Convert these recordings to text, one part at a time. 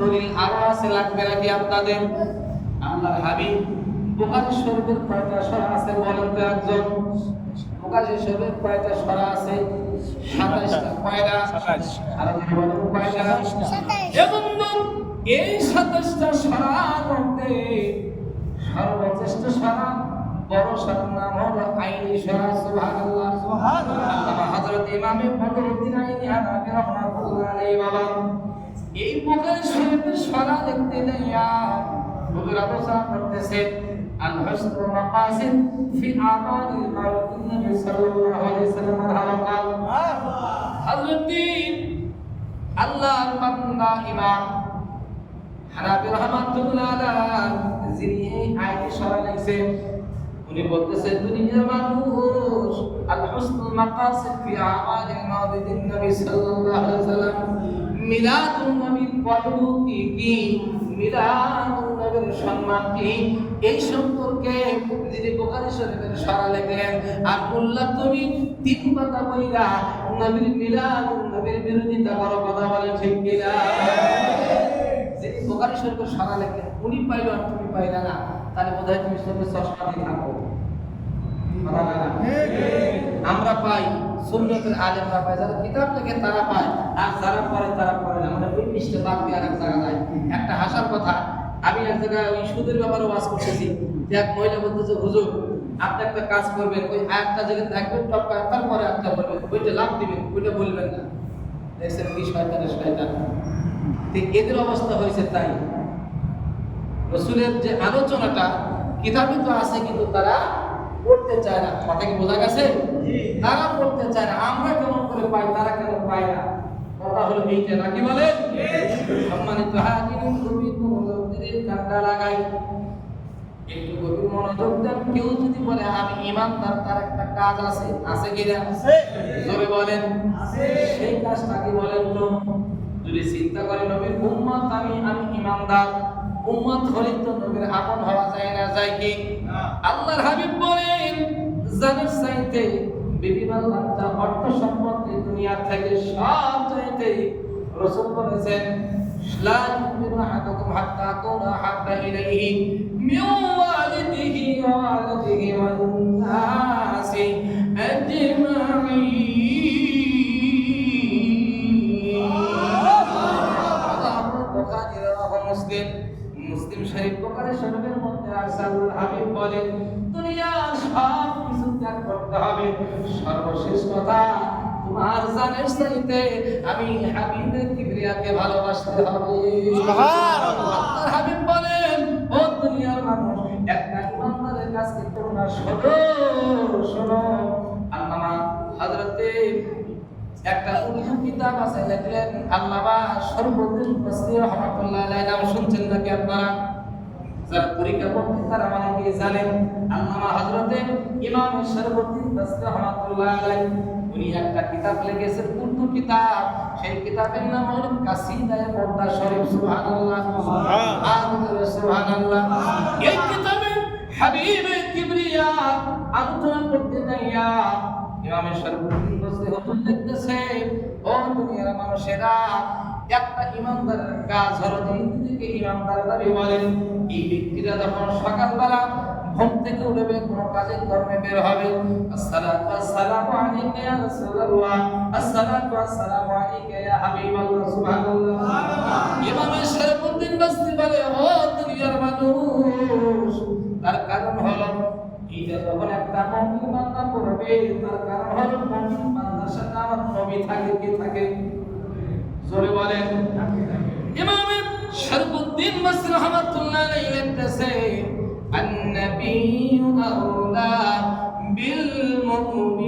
দলিল আরও আছে লাগবে নাকি আপনাদের? আল্লাহর হাবিব বুখারী শরীফের কয়টা সরা আছে বলেন তো একজন। বুখারী শরীফের কয়টা সরা আছে 27টা কয়টা আর বলেন কয়টা এবং এই 27টা সরার মধ্যে সর্বশ্রেষ্ঠ সরা বড় সরার নাম হলো আইনি সরা সুবহানাল্লাহ। সুবহানাল্লাহ। হযরত ইমামে বদরুদ্দিন আইনি হানাফি রাহমাতুল্লাহ আলাইহি বাবা। এই বুখারী শরীফের সরা দেখতে যাইয়া হুজুর আলোচনা করতেছে আল হুসন মাকাসিদ ফি আমাল মাউলিদ নবী সাল্লাল্লাহু আলাইহি সাল্লামের হালকা হযরত আল্লাহর বান্দা ইমাম। হানাফি রহমাতুল্লাহ যিনি এই আয়াতে সরা লিখছেন, উনি বলতেছে দুনিয়ার মানুষ আল হুসনুল মাকাসিদ ফি আমাল মাউলিদ নবী সাল্লাল্লাহু আলাইহি সাল্লাম মিলাদুন নবীর পদ্ধতি কি মিলাদুন নবীর সম্মান কি এই সম্পর্কে যিনি বুখারী শরীফের সরা লিখলেন আর বললাম তুমি তিন পাতা বইরা নবীর মিলাদুন করো কথা বলে ঠিক কিনা যিনি বুখারী শরীফের সরা লিখলেন উনি পাইলো আর তুমি পাইলা না তাহলে বোধহয় তুমি চশমা দিয়ে থাকো কথা? আমরা পাই আলেমরা পায় যারা কিতাব লেখে তারা পায় আর যারা পড়ে তারা পড়ে ওই বাদ দিয়ে একটা হাসার কথা, আমি এক জায়গায় ওই সুদের ব্যাপারে করতেছি যে এক মহিলা হুজুর, আপনি একটা কাজ করবেন, ওই টপকা তারপরে একটা বলবেন, ওইটা লাভ দিবেন, ওইটা বলবেন না। দেখছেন কি শয়তান। এদের অবস্থা হয়েছে তাই। রসুলের যে আলোচনাটা, কিতাবে তো আছে, কিন্তু তারা পড়তে চায় না। কথা কি বোঝা গেছে? তারা পড়তে চায় না। আমরা কেমন করে পাই তারা কেন পায় না? কথা হলো এইটা নাকি বলে সম্মানিত হাজির গভীর মনোযোগের কান্ডা লাগাই। একটু গভীর মনোযোগ দেন। কেউ যদি বলে আমি ইমানদার তার একটা কাজ আছে। আছে কি না? জোরে বলেন। সেই কাজটা কি বলেন তো? যদি চিন্তা করে নবীর উম্মত আমি আমি ইমানদার। উম্মত হলে তো নবীর আপন হওয়া যায় না যায় কি? আল্লাহর হাবিব বলেন জানের চাইতে বিভিন্ন বাচ্চা অর্থ সম্পত্তি দুনিয়া থেকে সব চাইতে রসুল বলেছেন لا يؤمن أحدكم حتى أكون أحب إليه من والده وولده والناس أجمعين মুসলিম মুসলিম শরীফ বুখারী শরীফের মধ্যে আসাদুল হাবিব বলেন দুনিয়ার সব কিছু ত্যাগ করতে হবে। সর্বশেষ কথা তোমার জানের চাইতে আমি হাবিবের কিবরিয়াকে ভালোবাসতে হবে। সুবহানাল্লাহ। হাবিব বলেন ও দুনিয়ার মানুষ একটা ইমানদারের কাছে করুণা শোনো একটা উর্দু কিতাব আছে লিখলেন আল্লামা সর্বদিন বসরি রহমাতুল্লাহ আলাইহি নাম শুনছেন নাকি আপনারা? যারা পরীক্ষা করতে তারা অনেকে জানেন? আল্লামা হযরতে ইমাম সর্বদিন বসরি রহমাতুল্লাহ আলাইহি উনি একটা কিতাব লিখেছেন উর্দু কিতাব। সেই কিতাবের নাম হলো কাসিদায়ে পর্দা শরীফ সুবহানাল্লাহ। সুবহানাল্লাহ। সুবহানাল্লাহ। এই কিতাবে হাবিবে কিবরিয়া আলোচনা করতে যাইয়া ইমামে সর্বদিন বসরি হুজুর লিখতেছে ও দুনিয়ার মানুষেরা একটা ইমানদারের কাজ হলো নিজেকে ইমানদার দাবি বলেন। এই ব্যক্তিরা যখন সকালবেলা ঘুম থেকে উঠবে, কোন কাজের কর্মে বের হবে। আসসালাতু আসসালামু আলাইকা ইয়া রাসূলুল্লাহ, আসসালাতু আসসালামু আলাইকা ইয়া হাবিবাল্লাহ, সুবহানাল্লাহ। ইমামে শরফুদ্দিন বসরি বলে, ও দুনিয়ার মানুষ, তার কারণ হলো এটা যখন একটা বান্দির বান্দা করবে, তার কারণ হলো বান্দির বান্দার সাথে আমার নবী থাকে কে থাকে? জোরে বলেন। ইমাম শরফুদ্দিন মাসরি রহমাতুল্লাহ আলাইহি লিখতেছে আন-নাবিয়্যু আউলা বিল মুমিন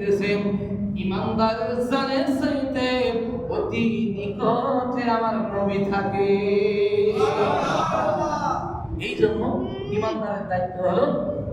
লিখতেছেন ইমানদারের জানের চাইতে অতি নিকটে আমার নবী থাকে। এই জন্য ইমানদারের দায়িত্ব হলো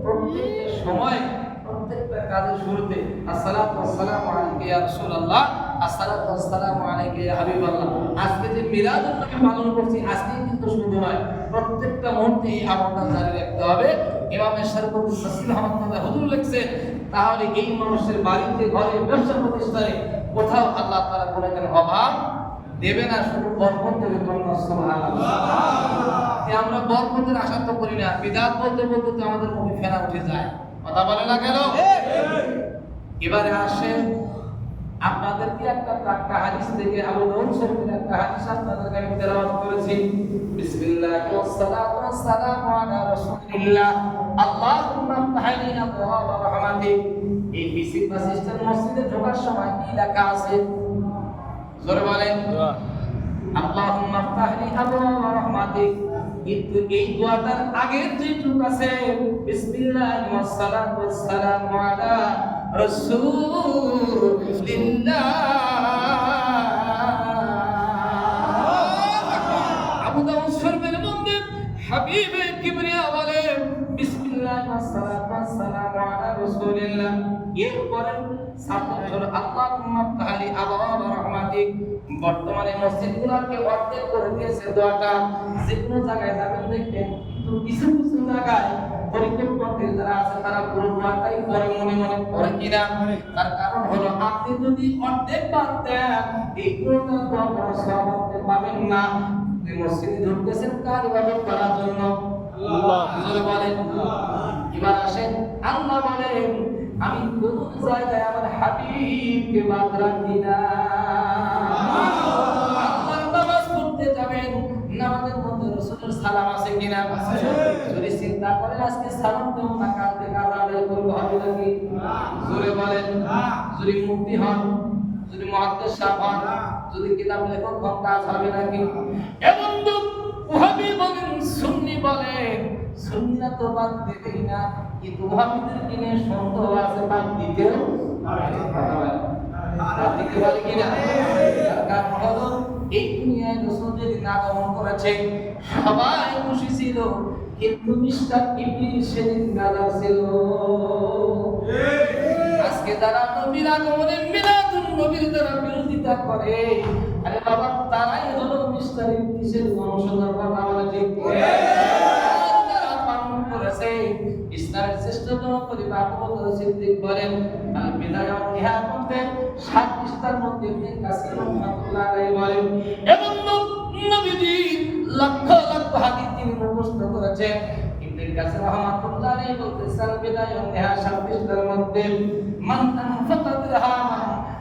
প্রত্যেকটা সময় প্রত্যেকটা কাজের শুরুতে আসসালাতু ওয়াসসালামু আলাইকা ইয়া রাসূলুল্লাহ আসসালাতু ওয়াসসালামু আলাইকা হাবিবাল্লাহ। আজকে যে মিলাদুন নবী পালন করছি আজকে কিন্তু শুধু হয় প্রত্যেকটা মুহূর্তে এই আমলটা জারি রাখতে হবে। ইমামের শরফুল নাসির রহমাতুল্লাহ হুজুর লিখছেন তাহলে এই মানুষের বাড়িতে, ঘরে ব্যবসা প্রতিষ্ঠানে কোথাও আল্লাহ তাআলা কোনোদিন অভাব দেবে না, শুধু বরকত দেবে আমরা বরকতের আশা তো করি না, বিদাত বলতে বলতে তো আমাদের মুখে ফেনা উঠে যায়। কথা বলে না কেন? এবারে আসে আপনাদেরকে একটা একটা হাদিস থেকে আবু দাউদ শরীফের একটা হাদিস আপনাদেরকে আমি তেলাওয়াত করেছি। এই বিসিক মসজিদে ঢোকার সময় কি লেখা আছে? জোরে বলেন। রাহমাতিক। কিন্তু এই দোয়াটার আগের যে টুক আছে বিসমিল্লাহ ওয়াসসালাতু ওয়াসসালামু আলা রাসূলিল্লাহ। হাবিবে কিবরিয়া বলে, বিসমিল্লাহ ওয়াসসালাতু ওয়াসসালামু আলা রাসূলিল্লাহ। এরপরে সাপোর্ট হলো আল্লাহুম্মা তাআলি আবওয়াব রাহমাতিক বর্তমানে মসজিদগুলোকে অর্ধেক করে দিয়েছে দোয়াটা। যে কোনো জায়গায় যাবেন, দেখবেন তো কিছু কিছু জায়গায় পরিকল্পনাতে যারা আছে, তারা পুরো দোয়াটাই পরে মনে মনে পড়ে কিনা। তার কারণ হলো, আপনি যদি অর্ধেক বাদ এই পুরোটা দোয়া সওয়াব আপনি পাবেন না। আপনি মসজিদে ঢুকতেছেন কার ইবাদত করার জন্য? আল্লাহ। বলেন। এবার আসেন। আল্লাহ বলেন আমি কোন জায়গায় আমার হাবিবকে বাদ রাখি না। নামাজ পড়তে যাবেন। নামাজের মধ্যে রাসূলের সালাম আছে কিনা? যদি চিন্তা করেন আজকে সালাম দেব না কাল থেকে আদায় করব হবে নাকি? জোরে বলেন। যদি মুক্তি হন যদি মহাদ্দেশ হন যদি কিতাব লেখক কাজ হবে নাকি? এবং ওহাবি বলেন সুন্নি সুন্নাত তো বাদ দিতেই না কিন্তু ওহাবিদের কিনে সন্দেহ আছে বাদ দিতেও বাদ দিতে পারে কিনা? তার কারণ হলো এই দুনিয়ায় রসুল যেদিন আগমন করেছে সবাই খুশি ছিল কিন্তু মিস্টার ইবলিস সেদিন গাদা ছিল। আজকে নবীর আগমনে মিলাদুন নবীর যারা বিরোধিতা করে আরে বাবা তারাই হলো মিস্টার ইবলিসের বংশধর বলে ঠিক করেছে। ইসলামের শ্রেষ্ঠতম পরিবার আবু সিদ্দিক বলেন আল বিদায় মধ্যে সাত পৃষ্ঠার মধ্যে কাসির রাহমাতুল্লাহ আলাইহি বলেন এবং নবীজি লক্ষ লক্ষ হাদিস তিনি মুখস্থ করেছেন। ইবনে কাসির রাহমাতুল্লাহ আলাইহি বলতেছেন বিদায় ওয়ান সাত পৃষ্ঠার মধ্যে মান আনফাকা দিরহামান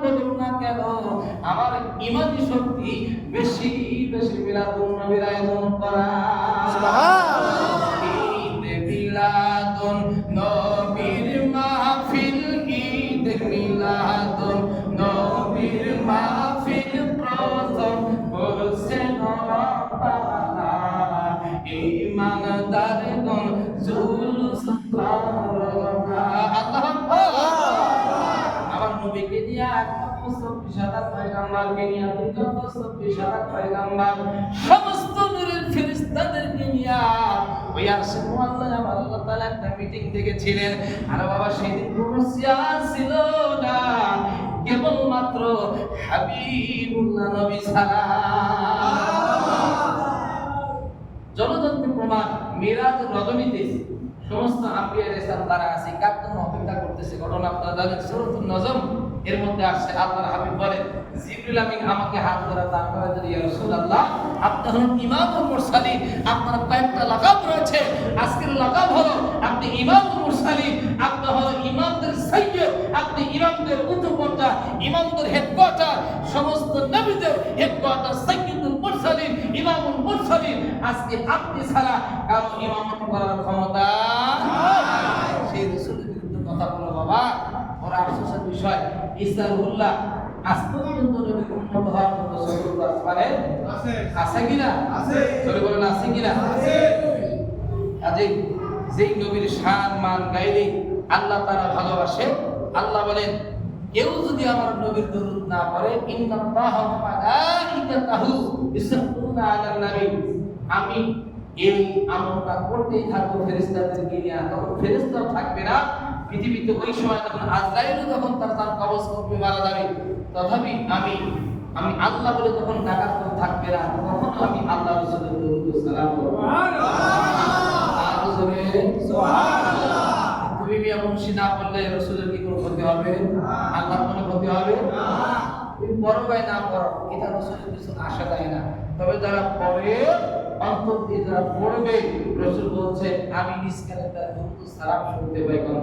বলুক না কেন? আমার ইমানি শক্তি বেশি বেশি নবীর আয়োজন করা। হাজার পয়গাম্বার, সমস্ত নূরের আল্লাহ প্রমাণ, মিরাজ রজনীতে সমস্ত আম্বিয়ার তারা আছে, কার জন্য অপেক্ষা করতেছে? ঘটনা আপনারা নজম, এর মধ্যে আসছে, আল্লাহর হাবিব বলেন জিবরিল আমিন আমাকে হাত ধরে তার করে ইয়া রাসূলুল্লাহ, আপনি হলেন ইমামুল মুরসালিন, আপনার কয়েকটা লাকাব রয়েছে। আজকের লাকাব হলো, আপনি ইমামুল মুরসালিন, আপনি হলো ইমামদের সাইয়্যিদ আপনি ইমামদের উচ্চপর্যা ইমামদের হেডকোয়ার্টার সমস্ত নবীদের হেডকোয়ার্টার সাইয়্যিদুল মুরসালিন, ইমামুল মুরসালিন। আজকে আপনি ছাড়া কারও ইমামত করার ক্ষমতা সেই আর ওর আফসোসের বিষয়, ইসলামুল্লাহ আজ নবীর শান মান আল্লাহ তারা ভালোবাসে আল্লাহ বলেন কেউ যদি আমার নবীর দরুদ না পড়ে আমি এই আমলটা করতেই থাকব, ফেরেশতাদেরকে নিয়ে। তখন ফেরেশতাও থাকবে না। পৃথিবীতে ওই সময় তখন আজরাইলও তখন তার তার কবজ করবে, মারা যাবে। তথাপি আমি আমি আল্লাহ বলে তখন ডাকাত থাকবে না তখন আমি আল্লাহ রসুলের দরুদ সালাম করব তুমি মিয়া মুন্সি না রসুলের কি কোনো ক্ষতি হবে? আল্লাহর কোনো ক্ষতি হবে? তুমি ভাই না পড়ো এটা রসুলের কিছু আশা দেয় না। তবে যারা পড়ে অন্তর দিয়ে যারা পড়বে রসুল বলছে আমি তার দুটো সালাম শুনতে পাই কোন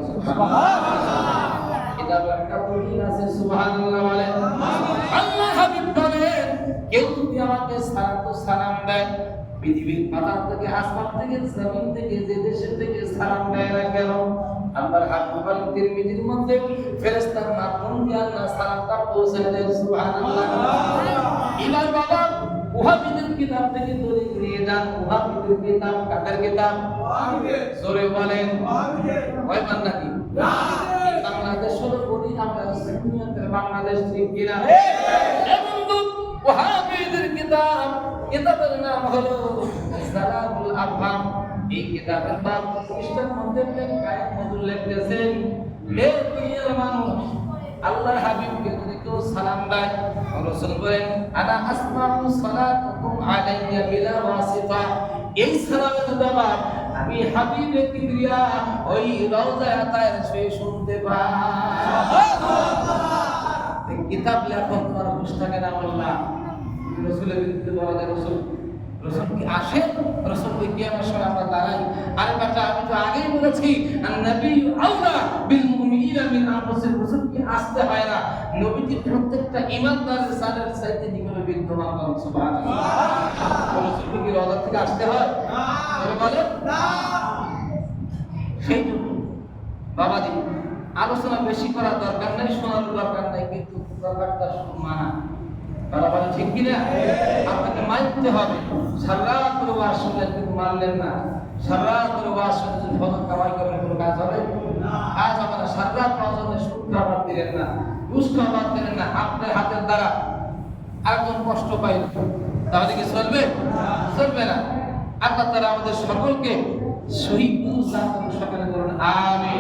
এটা একটা দলিল আছে সুবহানাল্লাহ বলে পৃথিবীর থেকে আসমান থেকে জমিন থেকে যে দেশে থেকে সালাম দেয় না কেন? আল্লাহর হাবিব বলেন তিরমিজির মধ্যে ফেরেশতার মাধ্যম দিয়ে আল্লাহ সালামটা পৌঁছে দেয় সুবহানাল্লাহ। এবার বাবা ওহাবিদের কিতাব থেকে দলিল নিয়ে যান ওহাবিদের কিতাব কাদের কিতাব? জোরে বলেন। ভয় পান নাকি বাংলাদেশ হলো বলি আমরা সুন্নিয়তের বাংলাদেশ ঠিক কিনা? এবং ওহাবিদের কিতাব কিতাবের নাম হলো সালামুল আফহাম। এই কিতাবের নাম খ্রিস্টান মধ্যে কায়েম মজুর লিখতেছেন হে দুনিয়ার মানুষ, আল্লাহর হাবিবকে যদি কেউ সালাম দেয় রাসূল বলেন আনা আসমাউ সালাতুকুম আলাইয়া বিলা ওয়াসিতা। এই সালামের জবাব আমি হাবিবে কিবরিয়া ওই রওজা আতায়ের শুয়ে শুনতে পাই। কিতাব লেখন তোমার না বললাম রসুলের বিরুদ্ধে বলা যায় রসুল আসে সময় আমরা দাঁড়াই। আরে বাচ্চা আমি তো আগেই বলেছি নবী আউলা বিল মিন আসতে হয় না? প্রত্যেকটা চাইতে নিকটে বিদ্যমান হন সুবহানাল্লাহ থেকে আসতে হয়? বলে সেই জন্য বাবাজি, আলোচনা বেশি করার দরকার নাই, শোনার দরকার নাই, কিন্তু দরকারটা শুধু মানা। তারা বলে, ঠিক কিনা আপনাকে মানতে হবে। সারা করে ওয়াজ শুনলেন কিন্তু মানলেন না। সারা করে ওয়াজ শুনলে যদি ফসল কামাই করেন কোনো কাজ হবে? কাজ হবে না সারা ফসলে সুদ খাবার দিলেন না। ঘুষ খাবার দিলেন না। আপনার হাতের দ্বারা আরেকজন কষ্ট পাইল। তাহলে কি চলবে? চলবে না। আল্লাহ তারা আমাদের সকলকে শহীদ সকলে করুন আমি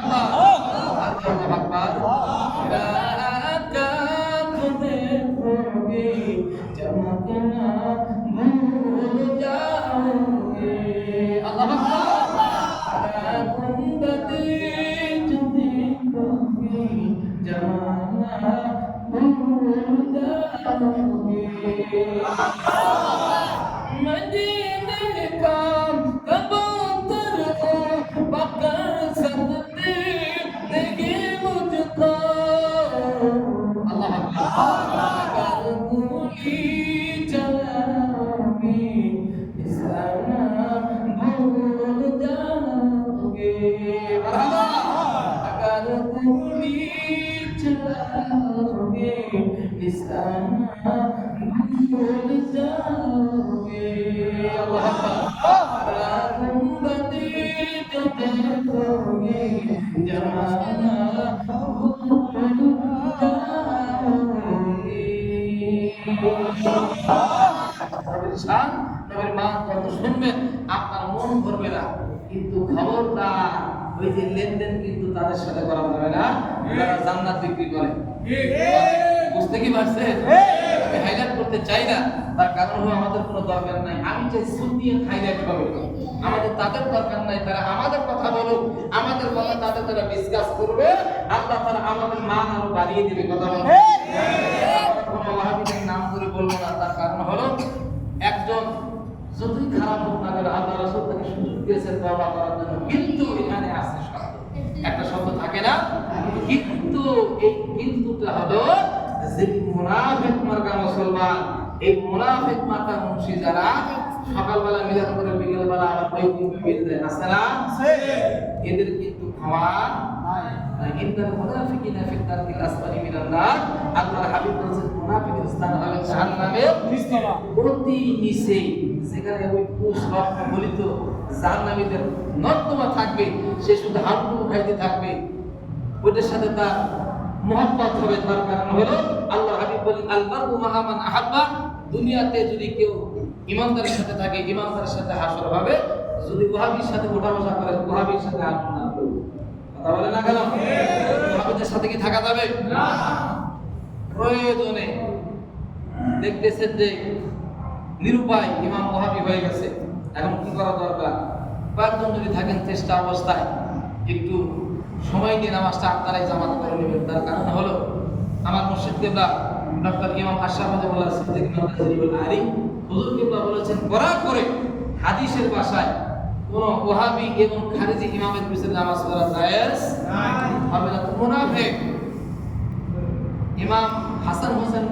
不知。নবীর আপনার মন ভরবে না কিন্তু খবরদার ওই যে লেনদেন কিন্তু তাদের সাথে করা যাবে না। জান্নাত বিক্রি করে। কি পারছে আমি হাইলাইট করতে চাই না তার কারণ হলো আমাদের কোনো দরকার নাই। আমি চাই সুন্নিয়ে হাইলাইট হবে আমাদের তাদের দরকার নাই তারা আমাদের কথা বলুক। আমাদের কথা তাদের তারা ডিসকাস করবে। আল্লাহ তারা আমাদের মান আরও বাড়িয়ে দিবে কথা বলবে কোনো ওয়াহাবিদের নাম করে বলব না তার কারণ হলো একজন যতই খারাপ হোক না কেন আল্লাহ রাসূল তাকে সুযোগ দিয়েছেন তওবা করার জন্য। কিন্তু এখানে আছে শব্দ একটা শব্দ থাকে না কিন্তু এই কিন্তুটা হলো যে মুনাফিক মার্কা মুসলমান এই মুনাফিক মার্কা মুন্সি যারা সকালবেলা মিলাদ করে বিকেলবেলা আবার ওই দেয়। আছে না? এদের কিন্তু ক্ষমা ইন্দাল মুনাফিকিনা ফি দারকিল আসফালি মিনান নার। আল্লাহর হাবিব বলেছেন মুনাফিকের স্থান হবে জাহান্নামের অতি নিচে যেখানে ওই রক্ত গলিত জাহান্নামীদের নর্দমা থাকবে সে শুধু হাঁটু খাইতে থাকবে। ওইটার সাথে তার মহব্বত হবে, তার কারণ হলো আল্লাহ হাবিব বলেন আলমারু মাহামান আহাব্বা, দুনিয়াতে যদি কেউ ইমানদারের সাথে থাকে, ইমানদারের সাথে হাসর হবে। যদি ওহাবির সাথে ওঠা করে ওহাবির সাথে হাসর না করবে কথা বলে না কেন? ওহাবিদের সাথে কি থাকা যাবে? প্রয়োজনে দেখতেছেন যে নিরুপায় ইমাম ওহাবি হয়ে গেছে। এখন কি করা দরকার? কয়েকজন যদি থাকেন, চেষ্টা অবস্থায় একটু সময় নিয়ে নামাজটা আপনারাই জামাত করে নেবেন। তার কারণ হলো, আমার মুর্শিদ কেবলা, ডক্টর ইমাম আশরাফ আজমুল্লাহ সিদ্দিক নজরুল আলী, হুজুর কেবলা বলেছেন করা করে হাদিসের ভাষায় কোন ওহাবি এবং খারিজি ইমামের পিছনে নামাজ পড়া জায়েজ হবে না। মুনাফিক ইমাম হাসান হোসেন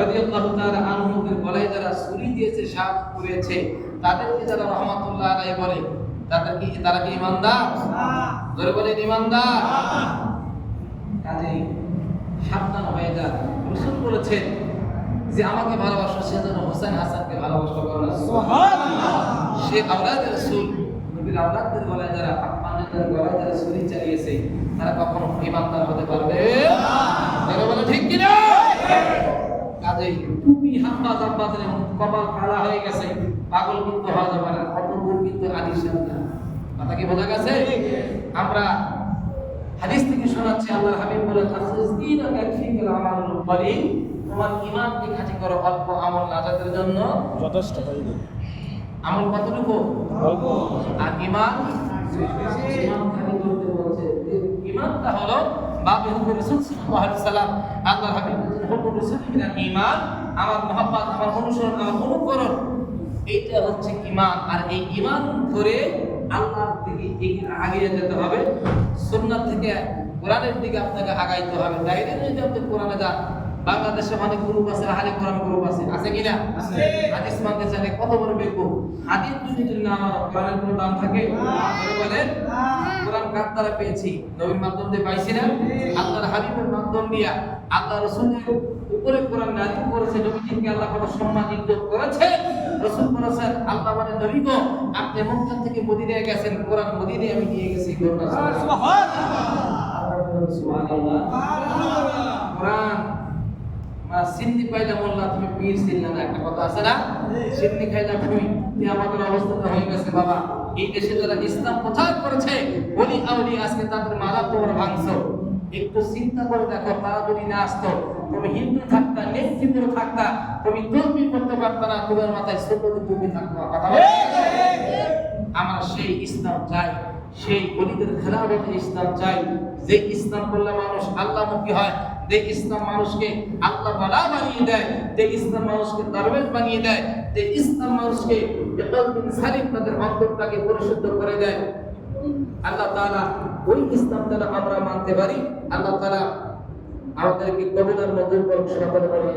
রাদিয়াল্লাহু তাআলা আনহুদের গলায় যারা ছুরি দিয়েছে, সাপ করেছে তাদেরকে যারা রহমাতুল্লাহ আলাইহি বলে তাদের কি তারা কি ইমানদার? ধরে বলেন ইমানদার? কাজেই সাবধান হয়ে যান। রসুল বলেছেন যে আমাকে ভালোবাসো সে যেন হোসেন হাসানকে ভালোবাসা করে সে আওলাদ রসুল নবীর আওলাদদের গলায় যারা আপনাদের গলায় যারা ছুরি চালিয়েছে তারা কখনো ইমানদার হতে পারবে তারা বলে ঠিক কিনা? কাজেই টুপি হাম্বা জাম্বা কপাল কালা হয়ে গেছে পাগল কিন্তু হওয়া যাবে না অত দূর কিন্তু আদি সন্তান কথা কি বোঝা গেছে? আমরা হাদিস থেকে শোনাচ্ছি আল্লাহর হাবিব বলেন তোমার ঈমানকে খাঁটি করো অল্প আমল নাজাতের জন্য? যথেষ্ট হয়ে গেল আমল কতটুকু? অল্প। আর যে ঈমানটা হলো বাবে হুকুম রাসূল সাল্লাল্লাহু আলাইহি সাল্লাম আল্লাহর হাবিব বলেছেন হুকুম রাসূল মিনাল ঈমান আমার মহব্বত আমার অনুসরণ আমার অনুকরণ। এইটা হচ্ছে ইমান আর এই ইমান ধরে আল্লাহর দিকে আগিয়ে যেতে হবে। সুন্নাত থেকে কোরআনের দিকে আপনাকে আগাইতে হবে। তাই যদি আপনি কোরআনে যান। বাংলাদেশে অনেক গ্রুপ আছে আহলে কোরআন গ্রুপ আছে। আছে কিনা আছে। হাদিস মানতে চাইলে কত বড় বেকু হাদিস যদি যদি না আমার কোরআনের কোনো দাম থাকে? বলে বলেন কোরআন কার দ্বারা পেয়েছি? নবীর মাধ্যম দিয়ে পাইছি না? আল্লাহর হাবিবের মাধ্যম দিয়া। আল্লাহ রসুলের উপরে কোরআন নাজিল করেছে নবীজিকে আল্লাহ কত সম্মানিত করেছে? রসুল বলেছেন আল্লাহ মানে নবী গো আপনি মক্কা থেকে মদিনায় গেছেন কোরআন মদিনায় আমি নিয়ে গেছি সুবহানাল্লাহ। কোরআন মা সিন্নি পাইলা মোল্লা তুমি পীর ছিল না। একটা কথা আছে না? সিন্নি খাইলা তুমি আমাদের অবস্থাটা হয়ে গেছে, বাবা। এই দেশে যারা ইসলাম প্রচার করেছে, বলি আউলি আজকে তাদের মালা তোমার ভাঙছো। একটু চিন্তা করে দেখো, তারা যদি না আসতো, তুমি হিন্দু থাকতা নেতৃত্ব থাকতা, তুমি তর্মি করতে পারতা না, তোমার মাথায় ছোট তুমি থাকতো কথা আমরা সেই ইসলাম চাই, সেই গলিদের খেলাফতের ইসলাম চাই। যে ইসলাম করলে মানুষ আল্লাহমুখী হয় যে ইসলাম মানুষকে আল্লাহ বালা বানিয়ে দেয়, যে ইসলাম মানুষকে দরবেশ বানিয়ে দেয়, যে ইসলাম মানুষকে সালিম তাদের অন্তরটাকে পরিশুদ্ধ করে দেয়। আল্লাহ তাআলা ওই ইসলাম দ্বারা আমরা মানতে পারি। আল্লাহ তাআলা আমাদেরকে কবিতার মধ্যে সকলে বলুন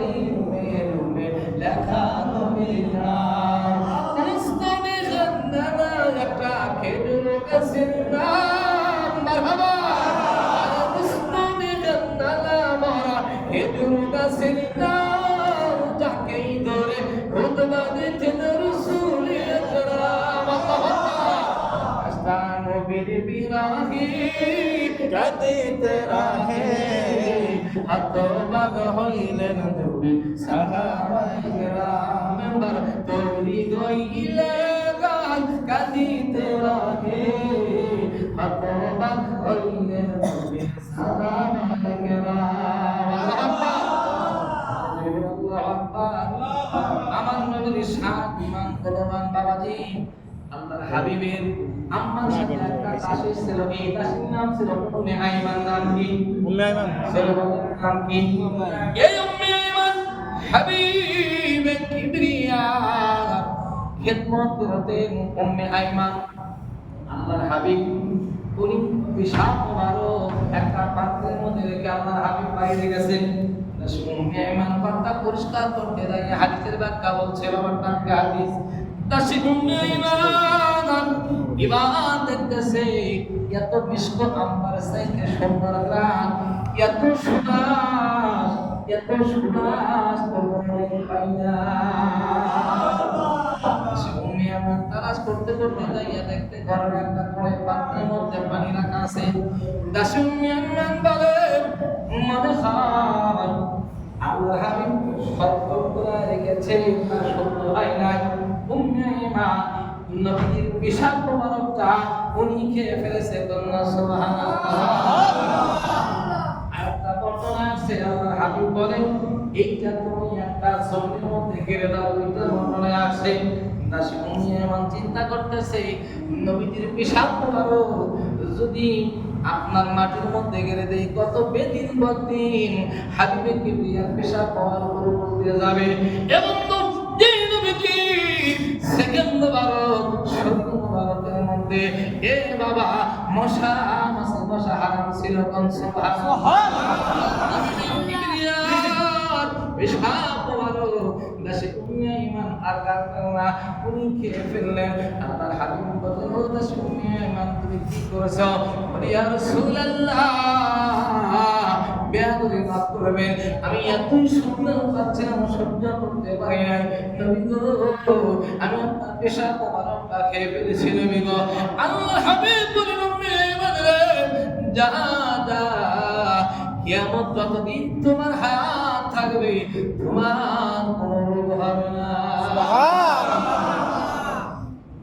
হতবাগ হইলেন দুই সাহাবায়ে কেরাম মেম্বার তৈরি গইলে গান কাঁদিতে রাহে হতবাগ হইলেন দুই সাহাবায়ে কেরাম আমার নবীর সাত ইমান কলমান বাবাজি আল্লাহর হাবিবের আম্মার সাথে একটা তাসিস ছিল। এই তাসির নাম ছিল উম্মে আইমান নাম কি? উম্মে আইমান। ছিল নাম কি? এই উম্মে আইমান হাবিবে। কিবরিয়া খেদমত করতেন উম্মে আইমান আল্লাহর হাবিব, উনি বিশাল বড় একটা পাত্রের মধ্যে রেখে আল্লাহর হাবিব বাইরে গেছেন। উম্মে আইমান পাত্রটা পরিষ্কার করতে যাই হাদিসের ব্যাখ্যা বলছে বাবার টাকা হাদিস? দেখতেছে এত মিষ্ট আম্বার সাইতে সুন্দর এত সুবাস এত তোমরা পাই না তালাশ করতে করতে যাইয়া দেখতে ঘরের একটা করে পাত্রের মধ্যে পানি রাখা আছে। দাসী উম্মে আইমান বলে মনে হয় আল্লাহ হাবিব করে রেখেছে, তা সত্য হয় নাই। উম্মে আইমান নবীর বিশাল মোবারকটা উনি খেয়ে ফেলেছে কন্যা আরেকটা বর্ণনা আছে আল্লাহর হাবিব বলেন এইটা তুমি একটা জমির মধ্যে ঘিরে দাও ওইটা বর্ণনায় আছে। দাসী এমন চিন্তা করতেছে, নবীজির বিশাল মোবারক যদি আপনার মাটির মধ্যে গেড়ে দেই, কত বেদিন বদিন হাবিবে কিবরিয়ার পেশা পাওয়ার উপর দিয়ে যাবে। এবং তো সেকেন্ড বারক শরীর মুবারকের মধ্যে, এ বাবা, মশা মশা হারাম ছিল কোন সুবহানাল্লাহ পেশাব মুবারক দাসে উম্মে ইমান আর রাখলেন না। উনি খেয়ে ফেললেন। আল্লাহর হাবিব বলেন ও দাসে উম্মে ইমান, তুমি কি করেছ? বলি, ইয়া রাসূলুল্লাহ, বেয়াদবি মাফ করবেন। আমি এতই সুন্দর পাচ্ছিলাম, সহ্য করতে পারি নাই। আমি আপনার পেশা মোবারকটা খেয়ে ফেলেছি নবী গো। আল্লাহ হাবিব বলেন উম্মে ইমান রে, যা যা। কিয়ামত যতদিন তোমার থাকবে তোমার কোনো রোগ হবে না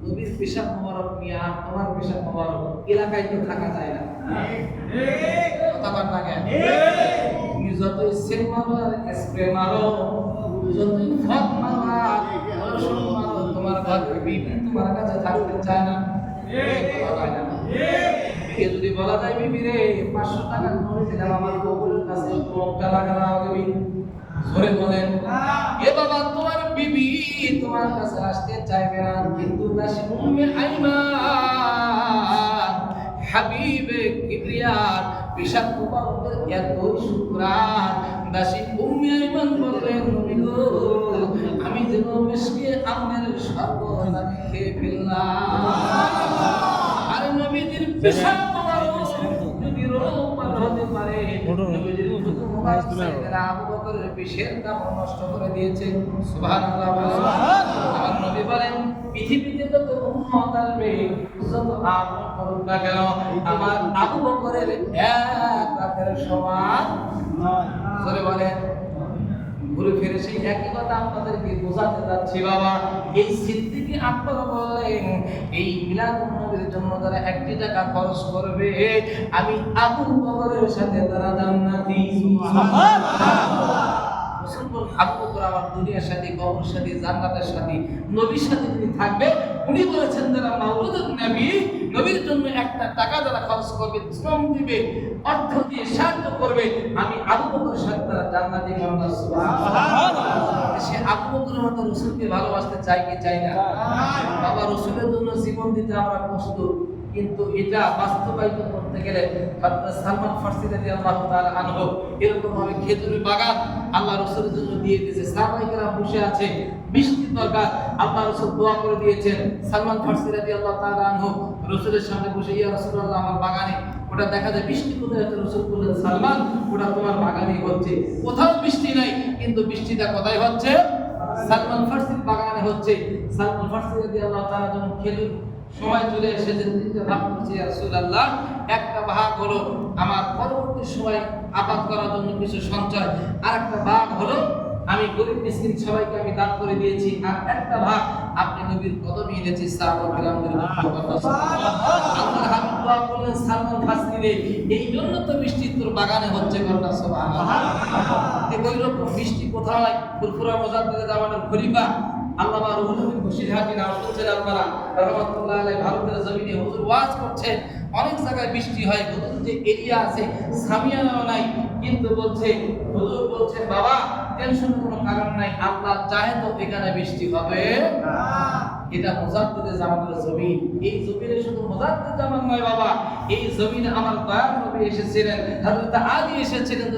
নবীর পেশাব মোবারক মিয়া তোমার পেশাব মোবারক এলাকায় তো থাকা যায় না। কথা বল না কেন? তুমি যতই সেল মারো স্প্রে মারো যতই ফক মারো রসুন মারো তোমার ঘরে বিবি তোমার কাছে থাকতে চায় না। বিবিকে যদি বলা যায় বিবি রে পাঁচশো টাকা করে দিলাম আমার বউয়ের কাছে লাগানো হবে ধরে বলেন। এ বাবা, তোমার বিবি তোমার কাছে আসতে চাইবে না, কিন্তু দাসী উম্মে আইমান হাবিবে কিবরিয়ার এতই শুক্রান। দাসী উম্মে আইমান বললেন, নবী গো, আমি যেন মিশকে শরবত আমি খেয়ে ফেললাম। আর নবীজির বিষাক্ত বাবু যদি রোগ হতে পারে নবীজির ফুতু মুবারক সাইয়েদনা আবু বকরের নষ্ট করে দিয়েছে। সুবহানাল্লাহ আমার নবী বলেন পৃথিবীতে যত উম্মত আসবে যত আমল করুক না কেন আমার আবু বকরের এক রাতের সমান। বলেন। ঘুরে ফিরে সেই একই কথা আপনাদেরকে বোঝাতে যাচ্ছি বাবা। এই সিদ্দিকে আপনারা বললেন এই মিলাদ নবীর জন্য তারা একটি টাকা খরচ করবে আমি আবু বকরের সাথে তারা জান্নাতি। রাসূল আবু বকর আমার দুনিয়ার সাথে কবর সাথে জান্নাতের সাথে নবীর সাথে তিনি থাকবে উনি বলেছেন যারা মাওলুদুন নবী নবীর জন্য একটা টাকা যারা খরচ করবে শ্রম দিবে অর্থ দিয়ে সাহায্য করবে আমি আবু বকর সাথে তারা জান্নাতি সুবহানাল্লাহ। সে আবু বকরের মতো রসুলকে ভালোবাসতে চাই কি চাই না? বাবা রসুলের জন্য জীবন দিতে আমরা প্রস্তুত। কিন্তু এটা বাস্তবায়িত করতে গেলে সালমান ফার্সি রাদিয়াল্লাহু তাআলা আনহু এরকম ভাবে খেজুরের বাগান আল্লাহ রাসূলের জন্য দিয়ে দিয়েছে। সাহাবাইকেরা বসে আছে বৃষ্টির দরকার, আল্লাহ রাসূল দোয়া করে দিয়েছেন। সালমান ফার্সি রাদিয়াল্লাহু তাআলা আনহু রাসূলের সামনে বসে, ইয়া রাসূলুল্লাহ, আমার বাগানে ওটা দেখা যায় বৃষ্টি কোথায়? হচ্ছে রসুল বললেন, সালমান, ওটা তোমার বাগানেই হচ্ছে। কোথাও বৃষ্টি নাই, কিন্তু বৃষ্টিটা কোথায় হচ্ছে? সালমান ফার্সির বাগানে হচ্ছে। সালমান ফার্সি রাদিয়াল্লাহু তাআলা যখন খেলুন সময় চলে এসেছে রাসূলুল্লাহ, একটা ভাগ হলো আমার পরবর্তী সময় আবাদ করার জন্য কিছু সঞ্চয় আর একটা ভাগ হলো আমি গরিব মিসকিন সবাইকে আমি দান করে দিয়েছি, আর একটা ভাগ আপনি নবীর কদমে এনেছি এই জন্য তো বৃষ্টি তোর বাগানে হচ্ছে ঘটনা সুবহানাল্লাহ। ওই রকম বৃষ্টি কোথাও নাই ফুরফুরা মোজাদ্দেদ জামানের খলিফা আল্লামা রুহুল আপনারা। ভারতের জমিনে হুজুর ওয়াজ করছেন। অনেক জায়গায় বৃষ্টি হয় যে এরিয়া আছে নাই, কিন্তু বলছে, হুজুর বলছেন, বাবা টেনশনের কোনো কারণ নাই, আল্লাহ চাহে তো এখানে বৃষ্টি হবে। এটা মুজাদ্দিদে জামানের জমিন। এই জমিনে শুধু মুজাদ্দিদ জামান নয়, বাবা, এই জমিনে আমার দয়ার নবী এসেছিলেন, হযরত আলী এসেছিলেন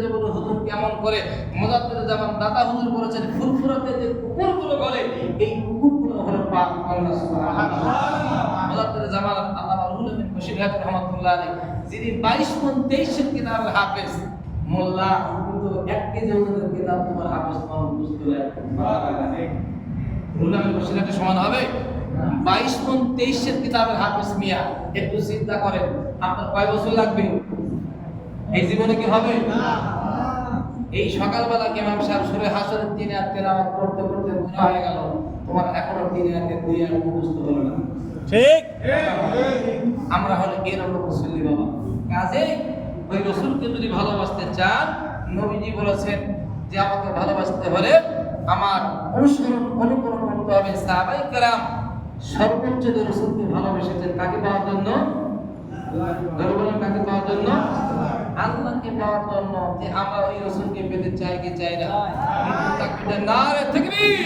কেমন করে মুজাদ্দিদে জামান দাদা হুজুর বলেছেন ফুরফুরাতে যে কুকুরগুলো গলে এই কুকুরগুলো হলো পাক আল্লাহ সুবহানাল্লাহ জামান রুহুল আমিন বশিরহাট রাহমাতুল্লাহ আলাইহি যিনি 22 কোন 23 এর কিতাবের হাফেজ মোল্লা কিন্তু এক কেজি ওজনের কিতাব তোমার হাফেজ তোমার বুঝতে লাগে রুলামের বসিরাতে সমান হবে? বাইশ কোন তেইশের কিতাবের হাফিজ মিয়া একটু চিন্তা করেন আপনার কয় বছর লাগবে? এই জীবনে কি হবে? এই সকালবেলা কেমাম সাহেব সুরে হাসরের দিনে আর তেলাওয়াত করতে করতে বুঝা হয়ে গেল? তোমার এখনও দিনে আর দুই আর মুখস্থ হলো না। ঠিক। আমরা হলে এরকম মুসল্লি বাবা? কাজে ওই রসুলকে যদি ভালোবাসতে চান নবীজি বলেছেন যে আমাকে ভালোবাসতে হলে আমার অনুসরণ অনুকরণ করতে হবে। সাহাবাই কেরাম সর্বোচ্চ যে রসুলকে ভালোবেসেছেন কাকে পাওয়ার জন্য? কাকে পাওয়ার জন্য? আল্লাহকে পাওয়ার জন্য যে আমরা ওই রসুলকে পেতে চাই কি চাই না? তাকবীর। নারে তাকবীর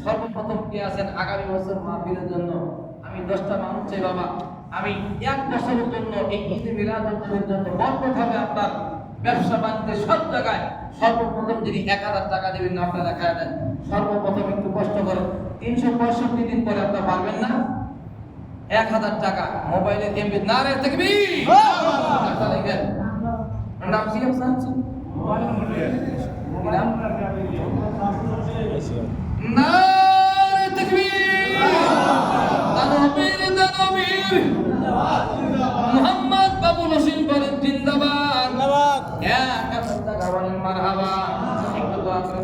সর্বপ্রথম কে আছেন? আগামী বছর মাহফিলের জন্য। আমি দশটা মানুষ চাই, বাবা। আমি এক বছরের জন্য এই ঈদ মিলাদুন নবীর জন্য বরকত আপনার। ব্যবসা বাণিজ্যে সব জায়গায় সর্বপ্রথম যিনি এক হাজার টাকা দেবেন না আপনারা দেখা দেন। সর্বপ্রথম একটু কষ্ট করেন। তিনশো পঁয়ষট্টি দিন পরে আপনার পারবেন না। এক হাজার টাকা মোবাইলের এমবি না রে লিখেন। নাম কি আপনার কি নাম? নারে তাকবীর! দানবীর দানবীর মোহাম্মদ বাবু নসিম বলেন জিন্দাবাদ ধন্যবাদ এক হাজার টাকা বলেন মারহাবা একটু